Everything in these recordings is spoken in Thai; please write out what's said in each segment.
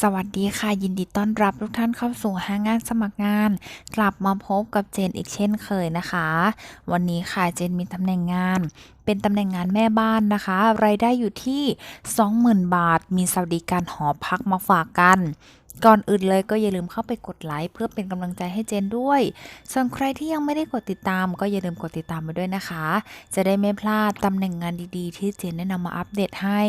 สวัสดีค่ะ ยินดีต้อนรับทุกท่านเข้าสู่ห้างงานสมัครงาน กลับมาพบกับเจนอีกเช่นเคยนะคะ วันนี้ค่ะเจนมีตำแหน่งงาน เป็นตำแหน่งงานแม่บ้านนะคะรายได้อยู่ที่ 20,000 บาท มีสวัสดิการหอพักมาฝากกัน ก่อนอื่นเลยก็อย่าลืมเข้าไปกดไลค์เพื่อเป็นกำลังใจให้เจนด้วย ส่วนใครที่ยังไม่ได้กดติดตาม ก็อย่าลืมกดติดตามไปด้วยนะคะ จะได้ไม่พลาดตำแหน่งงานดีๆ ที่เจนได้นำมาอัปเดตให้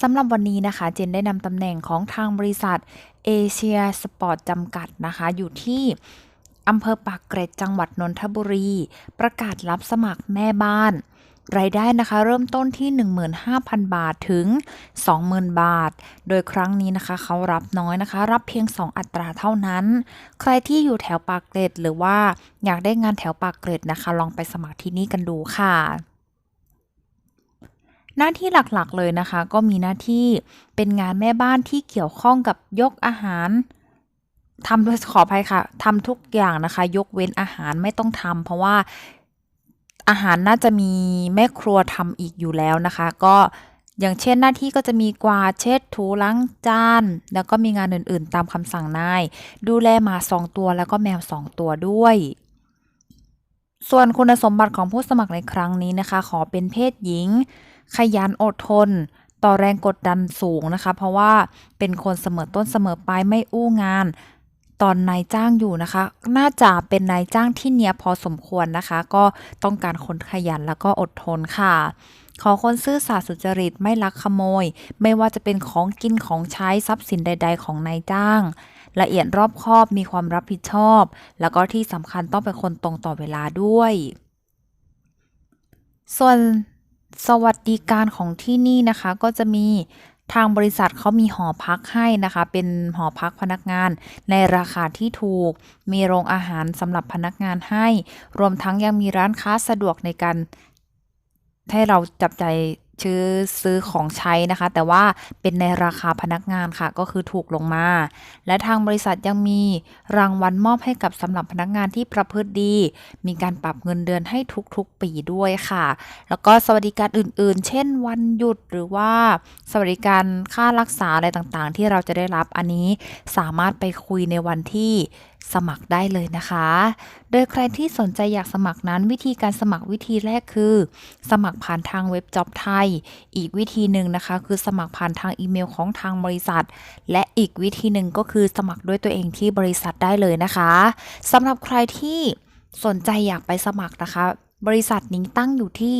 สำหรับวันนี้นะคะ เจนได้นำตำแหน่งของทางบริษัทเอเชียสปอร์ตจำกัดนะคะ อยู่ที่อำเภอปากเกร็ดจังหวัดนนทบุรี ประกาศรับสมัครแม่บ้าน รายได้นะคะ เริ่มต้นที่ 15,000 บาทถึง 20,000 บาท โดยครั้งนี้นะคะเขารับน้อยนะคะ รับเพียง 2 อัตราเท่านั้น ใครที่อยู่แถวปากเกร็ดหรือว่าอยากได้งานแถวปากเกร็ดนะคะ ลองไปสมัครที่นี่กันดูค่ะ หน้าที่หลักๆเลยนะคะ ก็มีหน้าที่เป็นงานแม่บ้านที่เกี่ยวข้องกับยกอาหารทำด้วยขออภัยค่ะทำทุกอย่างนะคะ ยกเว้นอาหารไม่ต้องทำเพราะว่าอาหารน่าจะมีแม่ครัวทำอีกอยู่แล้วนะคะ ก็อย่างเช่นหน้าที่ก็จะมีกวาดเช็ดถูล้างจาน แล้วก็มีงานอื่นๆ ตามคำสั่งนาย ดูแลหมาสองตัวแล้วก็แมวสองตัวด้วย ส่วนคุณสมบัติของผู้สมัครในครั้งนี้นะคะ ขอเป็นเพศหญิง ขยันอดทน ต่อแรงกดดันสูงนะคะ เพราะว่าเป็นคนเสมอต้นเสมอปลายไม่อู้งาน ตอนนายจ้างอยู่นะคะ น่าจะเป็นนายจ้างที่เนียพอสมควรนะคะ ก็ต้องการคนขยันแล้วก็อดทนค่ะขอคนซื่อสัตย์สุจริตไม่ลักขโมย ไม่ว่าจะเป็นของกินของใช้ทรัพย์สินใด ๆ ของนายจ้าง ละเอียดรอบคอบมีความรับผิดชอบ แล้วก็ที่สำคัญต้องเป็นคนตรงต่อเวลาด้วย ส่วน สวัสดิการของที่นี่นะคะ ก็จะมีทางบริษัทเขามีหอพักให้นะคะ เป็นหอพักพนักงาน ในราคาที่ถูก มีโรงอาหารสำหรับพนักงานให้ รวมทั้งยังมีร้านค้าสะดวกในการให้เราจับใจ ชื่อซื้อของใช้นะคะ แต่ว่าเป็นในราคาพนักงานค่ะ ก็คือถูกลงมา และทางบริษัทยังมีรางวัลมอบให้กับสำหรับพนักงานที่ประพฤติดี มีการปรับเงินเดือนให้ทุกๆปีด้วยค่ะ แล้วก็สวัสดิการอื่นๆ เช่น วันหยุดหรือว่าสวัสดิการค่ารักษาอะไรต่างๆ ที่เราจะได้รับอันนี้สามารถไปคุยในวันที่ สมัครได้เลยนะคะ โดยใครที่สนใจอยากสมัครนั้นวิธีการสมัครวิธีแรกคือ สมัครผ่านทางเว็บจ็อบไทย อีกวิธีหนึ่งนะคะ คือสมัครผ่านทางอีเมลของทางบริษัท และอีกวิธีหนึ่งก็คือสมัครด้วยตัวเองที่บริษัทได้เลยนะคะสำหรับใครที่สนใจอยากไปสมัครนะคะบริษัทนี้ตั้งอยู่ที่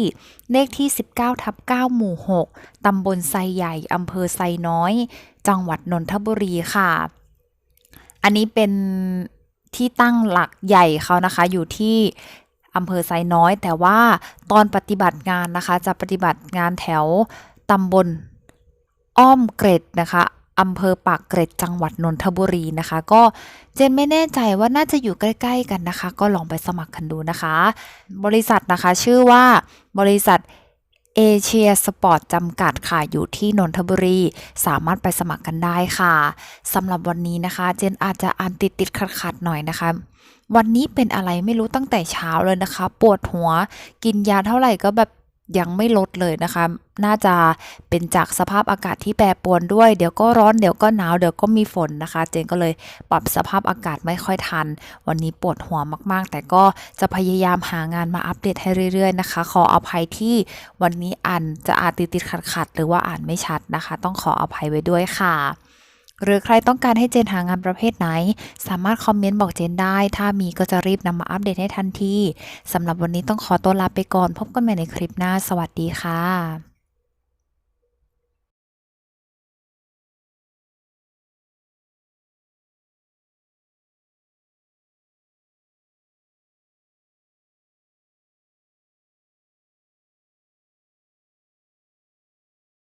เลขที่ 19 ทับ 9 หมู่ 6 ตำบลไซใหญ่ อำเภอไซน้อย จังหวัดนนทบุรีค่ะ อันนี้เป็นที่ตั้งหลักใหญ่เขานะคะอยู่ที่อำเภอไซน้อย แต่ว่าตอนปฏิบัติงานนะคะ จะปฏิบัติงานแถวตำบลอ้อมเกร็ดนะคะอำเภอปากเกร็ดจังหวัดนนทบุรีนะคะ ก็เจนไม่แน่ใจว่าน่าจะอยู่ใกล้ ๆ กันนะคะ ก็ลองไปสมัครกันดูนะคะ บริษัทนะคะชื่อว่าบริษัท เอเชียสปอร์ตจำกัดค่ะ อยู่ที่นนทบุรี สามารถไปสมัครกันได้ค่ะสำหรับวันนี้นะคะ เจนอาจจะอ่านติดติดขัดขัดๆหน่อยนะคะ วันนี้เป็นอะไรไม่รู้ตั้งแต่เช้าเลยนะคะ ปวดหัว กินยาเท่าไหร่ก็แบบ ยังไม่ลดเลยนะคะ น่าจะเป็นจากสภาพอากาศที่แปรปรวนด้วย เดี๋ยวก็ร้อนเดี๋ยวก็หนาวเดี๋ยวก็มีฝนนะคะ เจนก็เลยปรับสภาพอากาศไม่ค่อยทัน วันนี้ปวดหัวมากๆ แต่ก็จะพยายามหางานมาอัปเดตให้เรื่อยๆนะคะ ขออภัยที่วันนี้อ่านจะอ่านติดๆขัดๆหรือว่าอ่านไม่ชัดนะคะ ต้องขออภัยไว้ด้วยค่ะ หรือใครต้องการให้เจนหางานประเภทไหน สามารถคอมเมนต์บอกเจนได้ ถ้ามีก็จะรีบนำมาอัปเดตให้ทันทีสำหรับวันนี้ต้องขอตัวลาไปก่อน พบกันใหม่ในคลิปหน้า สวัสดีค่ะ